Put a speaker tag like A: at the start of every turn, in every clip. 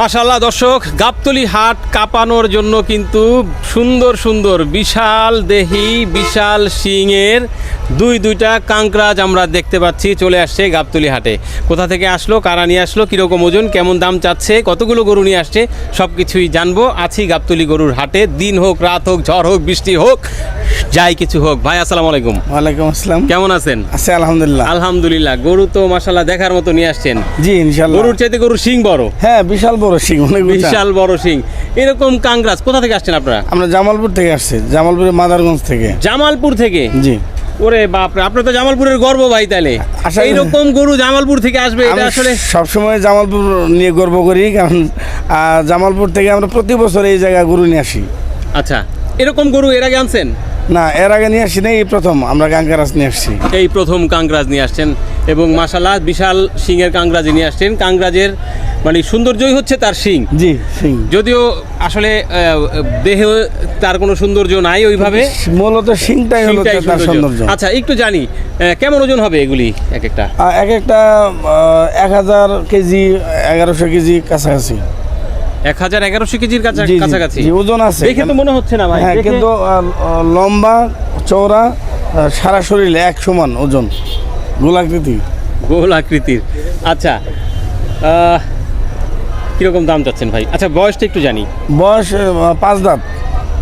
A: মাশাল্লাহ দর্শক, গাবতলি হাট কাঁপানোর জন্য কিন্তু সুন্দর সুন্দর, বিশাল দেহি, বিশাল শিংয়ের দুই, দুইটা কাঙ্করাজ আমরা দেখতে পাচ্ছি চলে আসছে গাবতলি হাটে। কোথা থেকে আসলো, কারা নিয়ে আসলো, কীরকম ওজন, কেমন দাম চাচ্ছে, কতগুলো গরু নিয়ে আসছে সব কিছুই জানব। আছি গাবতলি গরুর হাটে, দিন হোক, রাত হোক, ঝড় হোক, বৃষ্টি হোক যাই কিছু হোক। ভাই আসসালামু আলাইকুম।
B: ওয়ালাইকুম আসসালাম।
A: কেমন আছেন?
B: আছে আলহামদুলিল্লাহ।
A: আলহামদুলিল্লাহ গরু তো মাশাল্লাহ দেখার মতো নিয়ে আসছেন।
B: জি ইনশাল্লাহ
A: গরুর চাইতে গরুর শিং বড়।
B: হ্যাঁ বিশাল বড় সিং অনেক বিশাল
A: বড় সিং এরকম কাংরাজ কোথা থেকে আসছেন আপনারা?
B: আমরা জামালপুর থেকে আসছি জামালপুরের মাদারগঞ্জ থেকে।
A: জামালপুর থেকে?
B: জি।
A: ওরে বাপরে আপনি তো জামালপুরের গর্ব ভাই তাহলে। এইরকম গরু জামালপুর থেকে আসবে এটা আসলে
B: সবসময় জামালপুর নিয়ে গর্ব করি কারণ জামালপুর থেকে আমরা প্রতি বছর এই জায়গায় গরু নিয়ে আসি।
A: আচ্ছা এরকম গরু এর আগে আনছেন?
B: না এর আগে নিয়ে আসি না এই প্রথম আমরা গাঙ্গারাস নিয়ে আসছি।
A: এই প্রথম কাংরাজ নিয়ে আসছেন এবং মাশাল্লাহ বিশাল সিংয়ের কাংরাজ নিয়ে আসছেন। কাংরাজের মানে সৌন্দর্যই হচ্ছে তার সিং।
B: জি সিং।
A: যদিও আসলে দেহে তার কোনো সৌন্দর্য নাই ওইভাবে।
B: মূলত সিংটাই হলো তার
A: সৌন্দর্য।
B: সৌন্দর্য।
A: আচ্ছা একটু জানি কেমন ওজন হবে এগুলি এক একটা?
B: এক একটা এক হাজার কেজি এগারোশো কেজি কাছাকাছি।
A: এক হাজার এগারোশো কেজির কাছাকাছি।
B: ওজন আছে।
A: দেখে তো মনে হচ্ছে না ভাই।
B: হ্যাঁ কিন্তু লম্বা চওড়া সারা শরীরে এক সমান ওজন। গোলাকৃতি
A: গোল আকৃতির। আচ্ছা কীরকম দাম চাচ্ছেন ভাই? আচ্ছা বয়সটা একটু জানি।
B: বয়স পাঁচ দাঁত।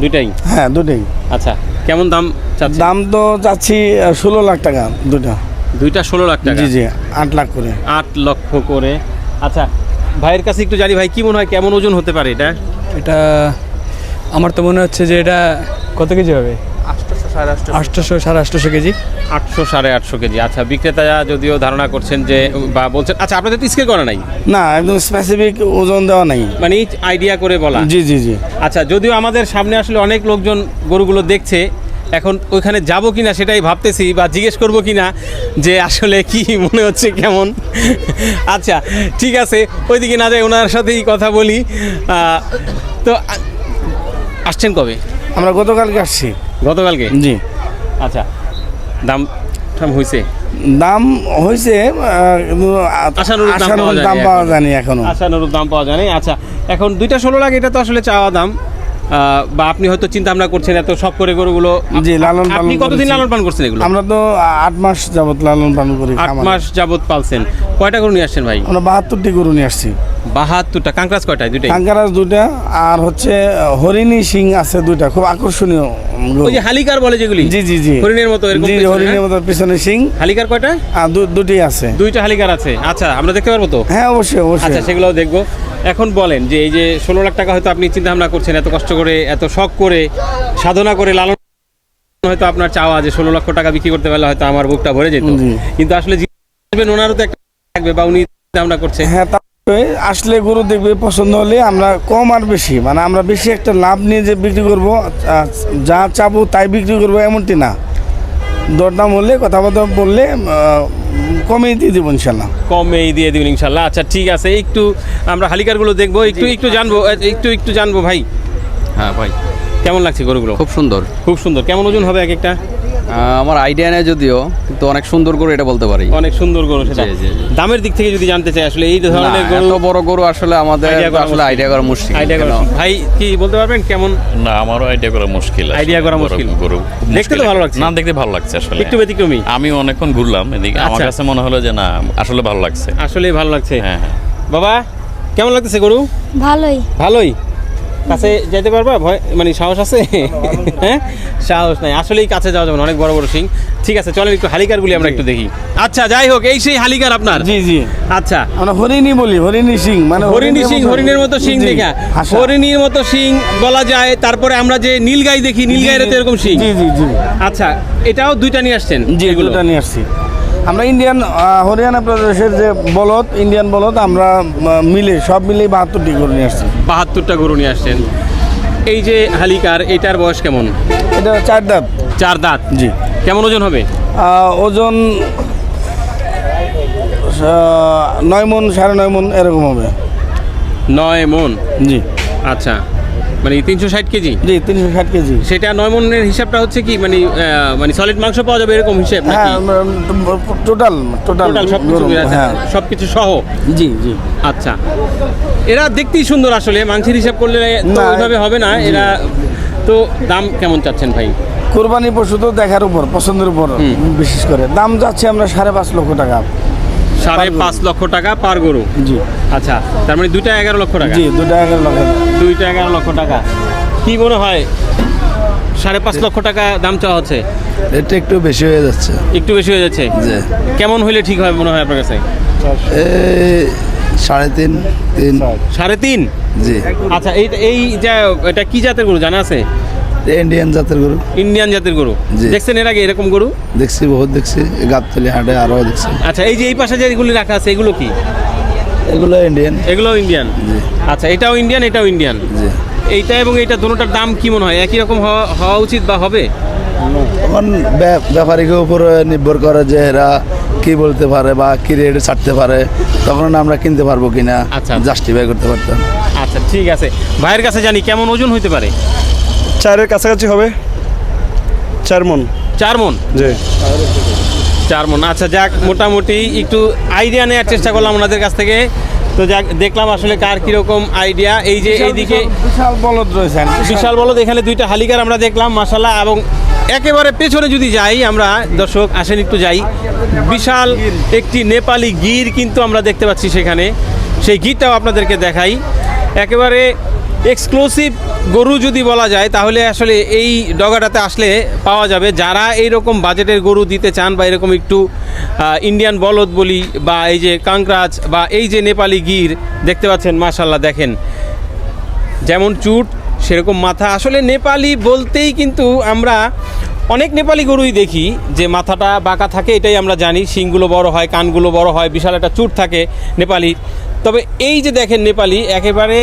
A: দুইটাই?
B: হ্যাঁ দুটোই
A: আচ্ছা কেমন দাম চাচ্ছেন?
B: দাম তো চাচ্ছি ষোলো লাখ টাকা দুটা
A: দুইটা ষোলো লাখ টাকা?
B: জি জি আট লাখ করে।
A: আট লক্ষ করে। আচ্ছা ভাইয়ের কাছে একটু জানি ভাই কি মনে হয় কেমন ওজন হতে পারে এটা?
C: এটা আমার তো মনে হচ্ছে যে এটা কত কেজি হবে? আটশোশো সাড়ে আটশোশো কেজি।
A: আটশো সাড়ে আটশো কেজি। আচ্ছা বিক্রেতা যদিও ধারণা করছেন যে বা বলছেন আচ্ছা আপনাদের তো স্কেল করা নাই?
B: না একদম স্পেসিফিক ওজন দেওয়া নাই।
A: মানে আইডিয়া করে বলা।
B: জি জি জি।
A: আচ্ছা যদিও আমাদের সামনে আসলে অনেক লোকজন গরুগুলো দেখছে এখন ওইখানে যাব কি না সেটাই ভাবতেছি বা জিজ্ঞেস করব কি না যে আসলে কি মনে হচ্ছে কেমন। আচ্ছা ঠিক আছে ওইদিকে না যাই ওনার সাথেই কথা বলি। তো আসছেন কবে?
B: আমরা গতকালকে আসছি।
A: গতকালকে?
B: জি।
A: আচ্ছা দাম টাম হয়েছে
B: দাম হয়েছে
A: দাম পাওয়া যায়নি
B: দাম পাওয়া এখনও।
A: আশানুরূপ দাম পাওয়া যায় আচ্ছা এখন দুইটা ষোলো লাগে এটা তো আসলে চাওয়া দাম। বা আপনি হয়তো চিন্তা ভাবনা করছেন এত শখ করে গরুগুলো।
B: জি, লালন পালন
A: আপনি কতদিন লালন পালন করছেন এগুলো?
B: আমরা তো আট মাস যাবত লালন পালন করি
A: আট
B: খামারে।
A: মাস যাবত পালছেন। কয়টা গরু নিয়ে আসছেন ভাই?
B: আমরা বাহাত্তরটি গরু নিয়ে আসছি।
A: বাহাত্তরটা। কাঁকড়াস কয়টায় দুটাই
B: কাঙ্কারাজ দুটা আর হচ্ছে হরিণী সিং আছে দুইটা। খুব আকর্ষণীয়
A: ওই যে হালিকার বলে যেগুলি?
B: জি জি জি।
A: হরিণের মতো এরকম
B: জি হরিণের
A: হ্যাঁ?
B: মতো পিছনে সিং
A: হালিকার কয়টা?
B: দুটি আছে।
A: দুইটা হালিকার আছে। আচ্ছা আমরা দেখতে পারব তো?
B: হ্যাঁ অবশ্যই অবশ্যই।
A: আচ্ছা সেগুলোও দেখব। এখন বলেন যে এই যে ষোলো লাখ টাকা হয়তো আপনি চিন্তা ভাবনা করছেন এত কষ্ট করে এত শখ করে সাধনা করে লালন হয়তো আপনার চাওয়া যে ষোলো লক্ষ টাকা বিক্রি করতে পারলে হয়তো আমার বুকটা ভরে যেত। কিন্তু আসলে ওনারও তো একটা থাকবে বা উনি চিন্তা ভাবনা করছে
B: হ্যাঁ আসলে গরু দেখবে পছন্দ হলে আমরা কম আর বেশি মানে আমরা বেশি একটা লাভ নিয়ে যে বিক্রি করব যা চাবো তাই বিক্রি করব এমনটি না। দরদাম হলে কথাবার্তা বললে কমিয়ে দিয়ে দেবো ইনশাল্লাহ।
A: কমেই দিয়ে দেবেন ইনশাল্লাহ। আচ্ছা ঠিক আছে একটু আমরা হালিকারগুলো দেখব। একটু একটু জানব একটু একটু জানব ভাই।
D: হ্যাঁ ভাই।
A: কেমন লাগছে গরুগুলো?
D: খুব সুন্দর।
A: খুব সুন্দর। কেমন ওজন হবে এক একটা?
D: আমার আইডিয়া নেই যদিও কিন্তু অনেক সুন্দর গরু এটা বলতে পারি।
A: অনেক সুন্দর গরু সেটা। দামের দিক থেকে যদি জানতে চাই আসলে এই ধরনের গরু
D: এত বড় গরু আসলে আমাদের আসলে আইডিয়া করা মুশকিল
A: আইডিয়া করা ভাই কি বলতে পারবেন? কেমন?
E: না আমারও আইডিয়া করা মুশকিল
A: আইডিয়া করা মুশকিল।
E: গরু
A: দেখতে তো ভালো লাগছে।
E: না দেখতে ভালো লাগছে আসলে।
A: একটু ব্যতিক্রমী।
E: আমি অনেকক্ষণ ঘুরলাম এদিকে আমার
A: আচ্ছা।
E: কাছে মনে হলো যে না আসলে ভালো লাগছে।
A: আসলে ভালো লাগছে।
E: হ্যাঁ হ্যাঁ।
A: বাবা কেমন লাগতেছে গরু?
F: ভালোই।
A: ভালোই? কাছে যেতে পারবা? ভয় মানে সাহস আছে? হ্যাঁ? সাহস নাই। আসলেই কাছে যাওয়া যাবে অনেক বড় বড় সিং। ঠিক আছে চলেন একটু হালিকারগুলি আমরা একটু দেখি। আচ্ছা যাই হোক এই সেই হালিকার আপনার?
B: জি জি।
A: আচ্ছা।
B: আমরা হরিণী বলি হরিণী সিং মানে
A: হরিণী সিং হরিণের মতো সিং দেখা। হরিণীর মতো সিং বলা যায়। তারপরে আমরা যে নীলগাই দেখি নীলগাইয়ের তো এরকম সিং।
B: জি জি জি।
A: আচ্ছা এটাও দুইটা নিয়ে আসছেন
B: জি
A: এগুলো?
B: এগুলোটা নিয়ে আসছি। আমরা ইন্ডিয়ান হরিয়ানা প্রদেশের যে বলদ ইন্ডিয়ান বলদ আমরা মিলে সব মিলে বাহাত্তরটি করে নিয়ে আসছি।
A: বাহাত্তরটা গরু নিয়ে আসছেন। এই যে হালিকার এটার বয়স কেমন?
B: এটা চার দাঁত।
A: চার দাঁত?
B: জি।
A: কেমন ওজন হবে?
B: ওজন নয় মন সাড়ে নয় মন এরকম হবে।
A: নয় মন?
B: জি।
A: আচ্ছা। মানে তিনশো ষাট কেজি?
B: জি তিনশো ষাট কেজি।
A: সেটা নয় মনের হিসাবটা হচ্ছে কি? মানে মানে সলিড মাংস পাওয়া যাবে এরকম হিসেব
B: হ্যাঁ টোটাল টোটাল
A: সব কিছু সহ?
B: জি জি।
A: আচ্ছা। এরা দেখতেই সুন্দর আসলে মাংসের হিসাব করলে তো ওইভাবে হবে না এরা তো দাম কেমন চাচ্ছেন ভাই?
B: কোরবানি পশু তো দেখার উপর পছন্দের উপর বিশেষ করে। দাম যাচ্ছে আমরা সাড়ে পাঁচ লক্ষ টাকা।
A: সাড়ে পাঁচ লক্ষ টাকা পার গরু?
B: জি।
A: আচ্ছা তার মানে দুইটা এগারো লক্ষ টাকা?
B: জি দুটা এগারো লক্ষ
A: দুইটা এগারো লক্ষ টাকা। কি মনে হয় সাড়ে পাঁচ লক্ষ টাকা দাম চাওয়া হচ্ছে?
F: এটা একটু বেশি হয়ে যাচ্ছে।
A: একটু বেশি হয়ে যাচ্ছে? কেমন হইলে ঠিক হয় মনে হয় আপনার কাছে?
F: সাড়ে তিন তিন।
A: সাড়ে তিন?
F: জি।
A: আচ্ছা এই এই যে এটা কি জাতের গরু জানা আছে?
F: ইন্ডিয়ান জাতের গরু।
A: ইন্ডিয়ান জাতের গরু। দেখছেন এর আগে এরকম গরু?
F: দেখছি বহুত দেখছি গাবতলি হাটে আরও দেখছি।
A: আচ্ছা এই যে এই পাশে যে এগুলি রাখা আছে এগুলো কি?
F: এগুলো ইন্ডিয়ান
A: এগুলো ইন্ডিয়ান আচ্ছা এটাও ইন্ডিয়ান এটাও ইন্ডিয়ান
F: জি।
A: এইটা এবং এইটা দুটোটার দাম কি মনে হয়? একই রকম হওয়া হওয়া উচিত বা হবে?
F: তখন ব্য- ব্যাপারীকে উপরে নির্ভর করে যে এরা কি বলতে পারে বা কি রেটে ছাড়তে পারে তখন আমরা কিনতে পারব কিনা
A: আচ্ছা।
F: জাস্টিফাই করতে পারতাম।
A: আচ্ছা ঠিক আছে। ভাইয়ের কাছে জানি কেমন ওজন হইতে পারে?
G: চারের কাছাকাছি হবে? চার মন।
A: চার মন?
G: জি।
A: চার মন। আচ্ছা যাক মোটামুটি একটু আইডিয়া নেওয়ার চেষ্টা করলাম ওনাদের কাছ থেকে। তো যাক দেখলাম আসলে কার কীরকম আইডিয়া এই যে এইদিকে
B: বিশাল বলদ রয়েছে
A: বিশাল বলদ এখানে দুইটা হালিকার আমরা দেখলাম মাসাল্লাহ এবং একেবারে পেছনে যদি যাই আমরা দর্শক আসেন একটু যাই। বিশাল একটি নেপালি গির কিন্তু আমরা দেখতে পাচ্ছি সেখানে। সেই গিরটাও আপনাদেরকে দেখাই। একেবারে এক্সক্লুসিভ গরু যদি বলা যায়, তাহলে আসলে এই ডগাটাতে আসলে পাওয়া যাবে। যারা এই রকম বাজেটের গরু দিতে চান বা এরকম একটু ইন্ডিয়ান বলদ বলি বা এই যে কাংরাজ বা এই যে নেপালি গির, দেখতে পাচ্ছেন মাশাল্লাহ দেখেন। যেমন চুট, সেরকম মাথা। আসলে নেপালি বলতেই কিন্তু আমরা অনেক নেপালি গরুই দেখি যে মাথাটা বাঁকা থাকে, এটাই আমরা জানি। শিংগুলো বড় হয়, কানগুলো বড় হয়, বিশাল একটা চুট থাকে নেপালি তবে এই যে দেখেন নেপালি একেবারে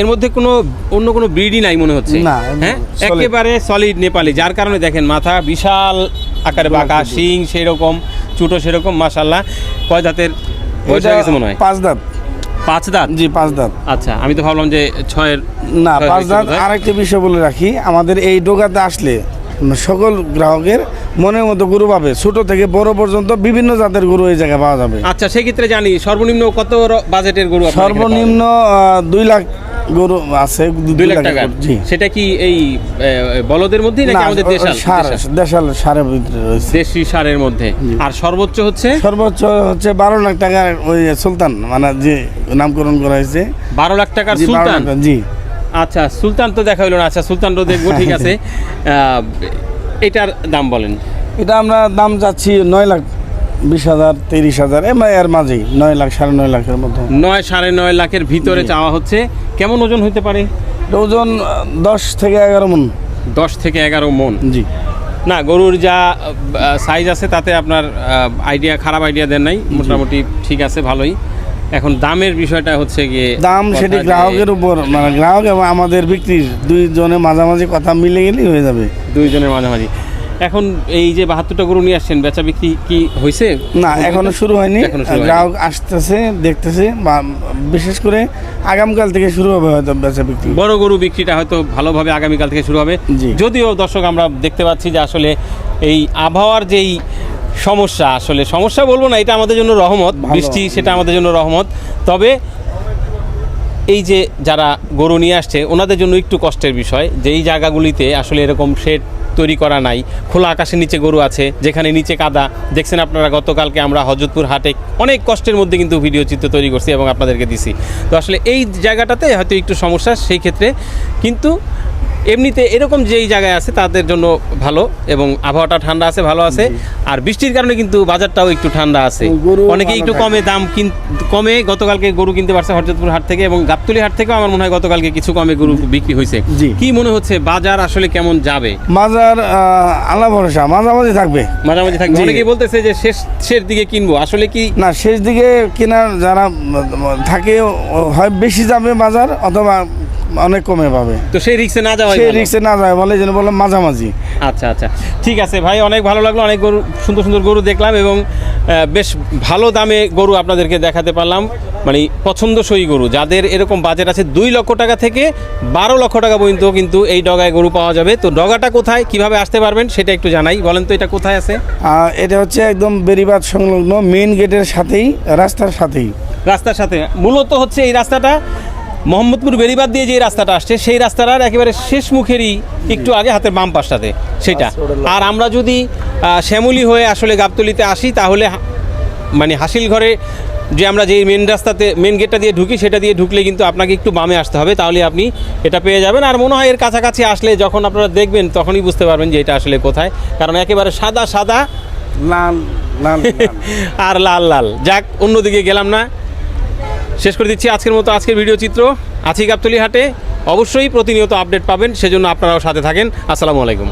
A: এর মধ্যে কোনো অন্য কোনো ব্রিডই নাই মনে হচ্ছে। হ্যাঁ? একেবারে সলিড নেপালি যার কারণে দেখেন মাথা বিশাল আকারে বাঁকা শিং সেরকম চুটো সেরকম মাশাল্লাহ। কয় দাঁতের বয়স গেছে মনে হয়?
B: পাঁচ দাঁত।
A: পাঁচ দাঁত?
B: জি পাঁচ দাঁত।
A: আচ্ছা আমি তো ভাবলাম যে ছয়ের
B: না পাঁচ দাঁত। আরেকটি বিষয় বলে রাখি আমাদের এই ডোকাতে আসলে সকল গ্রাহকের মনের মতো গরু পাবে। ছোট থেকে বড় পর্যন্ত বিভিন্ন জাতের গরু এই জায়গায় পাওয়া যাবে।
A: আচ্ছা সেক্ষেত্রে জানি সর্বনিম্ন কত বাজেটের গরু
B: সর্বনিম্ন দুই লাখ গরু আছে
A: দুই লাখ টাকা? সেটা কি এই বলদের মধ্যেই নাকি আমাদের দেশাল? দেশাল?
B: দেশাল সারের ভিতরে রয়েছে।
A: দেশি সারের মধ্যে। আর সর্বোচ্চ হচ্ছে?
B: সর্বোচ্চ হচ্ছে বারো লাখ টাকার ওই সুলতান মানে যে নামকরণ করা হয়েছে।
A: বারো লাখ টাকার সুলতান?
B: জি।
A: আচ্ছা সুলতান তো দেখা হইল না। আচ্ছা সুলতান সুলতানও দেখব ঠিক আছে। এটার দাম বলেন।
B: এটা আমরা দাম যাচ্ছি নয় লাখ বিশ হাজার তিরিশ হাজার এমআই এর মাঝেই নয় লাখ সাড়ে নয় লাখের মতো
A: নয় সাড়ে নয় লাখের ভিতরে চাওয়া হচ্ছে। কেমন ওজন হতে পারে?
B: ওজন দশ থেকে এগারো মন।
A: দশ থেকে এগারো মন।
B: জি।
A: না গরুর যা সাইজ আছে তাতে আপনার আইডিয়া খারাপ আইডিয়া দেন নাই। মোটামুটি ঠিক আছে ভালোই। এখন দামের বিষয়টা হচ্ছে গিয়ে
B: দাম সেটি গ্রাহকের উপর মানে গ্রাহক এবং আমাদের বিক্রির দুইজনে মাঝামাঝি কথা মিলে গেলেই হয়ে যাবে।
A: দুইজনের মাঝামাঝি। এখন এই যে বাহাত্তরটা গরু নিয়ে আসছেন বেচা বিক্রি কি হয়েছে?
B: না এখনও শুরু হয়নি। গ্রাহক আসতেছে দেখতেছে বা বিশেষ করে আগামীকাল থেকে শুরু হবে হয়তো বেচা বিক্রি।
A: বড় গরু বিক্রিটা হয়তো ভালোভাবে আগামীকাল থেকে শুরু হবে। যদিও দর্শক আমরা দেখতে পাচ্ছি যে আসলে এই আবহাওয়ার যেই সমস্যা আসলে সমস্যা বলব না এটা আমাদের জন্য রহমত বৃষ্টি সেটা আমাদের জন্য রহমত। তবে এই যে যারা গরু নিয়ে আসছে ওনাদের জন্য একটু কষ্টের বিষয় যেই জায়গাগুলিতে আসলে এরকম শেড তৈরি করা নাই খোলা আকাশের নিচে গরু আছে যেখানে নিচে কাদা। দেখছেন আপনারা গতকালকে আমরা হজরতপুর হাটে অনেক কষ্টের মধ্যে কিন্তু ভিডিও চিত্র তৈরি করছি এবং আপনাদেরকে দিছি। তো আসলে এই জায়গাটাতে হয়তো একটু সমস্যা সেই ক্ষেত্রে কিন্তু এমনিতে এরকম যেই জায়গায় আছে তাদের জন্য ভালো এবং আবহাওয়াটা ঠান্ডা আছে ভালো আছে। আর বৃষ্টির কারণে কিন্তু বাজারটাও একটু ঠান্ডা আছে। অনেকে একটু কমে দাম কিন কমে গতকালকে গরু কিনতে পারছে হরজতপুর হাট থেকে এবং গাবতলি হাট থেকেও আমার মনে হয় গতকালকে কিছু কমে গরু বিক্রি হয়েছে। কি মনে হচ্ছে বাজার আসলে কেমন যাবে?
B: বাজার আল্লাহ ভরসা মাঝামাঝি থাকবে।
A: মাঝামাঝি থাকবে।
B: জি।
A: অনেকেই বলতেছে যে শেষ শেষ দিকে কিনবো। আসলে কি
B: না শেষ দিকে কেনার যারা থাকে হয় বেশি যাবে বাজার অথবা অনেক কমে পাবে।
A: তো সেই রিক্সে না যাওয়া
B: সেই রিক্সে না যায় বলে যেন বললাম মাঝামাঝি।
A: আচ্ছা আচ্ছা। ঠিক আছে ভাই অনেক ভালো লাগল অনেক গরু সুন্দর সুন্দর গরু দেখলাম এবং বেশ ভালো দামে গরু আপনাদেরকে দেখাতে পারলাম। মানে পছন্দসই গরু। যাদের এরকম বাজেট আছে দুই লক্ষ টাকা থেকে বারো লক্ষ টাকা পর্যন্ত কিন্তু এই ডগায় গরু পাওয়া যাবে। তো ডগাটা কোথায় কীভাবে আসতে পারবেন সেটা একটু জানাই। বলেন তো এটা কোথায় আছে?
B: এটা হচ্ছে একদম বেরিবাদ সংলগ্ন মেন গেটের সাথেই রাস্তার সাথেই।
A: রাস্তার সাথে। মূলত হচ্ছে এই রাস্তাটা মোহাম্মদপুর বেরিবাদ দিয়ে যে রাস্তাটা আসছে সেই রাস্তাটার একেবারে শেষ মুখেরই একটু আগে হাতের বাম পাশটাতে সেটা। আর আমরা যদি শ্যামলী হয়ে আসলে গাবতলিতে আসি তাহলে মানে হাসিল ঘরে যে আমরা যে মেন রাস্তাতে মেন গেটটা দিয়ে ঢুকি সেটা দিয়ে ঢুকলে কিন্তু আপনাকে একটু বামে আসতে হবে তাহলে আপনি এটা পেয়ে যাবেন। আর মনে হয় এর কাছাকাছি আসলে যখন আপনারা দেখবেন তখনই বুঝতে পারবেন যে এটা আসলে কোথায় কারণ একেবারে সাদা সাদা
B: লাল লাল।
A: আর লাল লাল। যাক অন্যদিকে গেলাম না। শেষ করে দিচ্ছি আজকের মতো আজকের ভিডিও চিত্র। আছি গাবতলি হাটে। অবশ্যই প্রতিনিয়ত আপডেট পাবেন, সেজন্য আপনারাও সাথে থাকেন। আসসালামু আলাইকুম।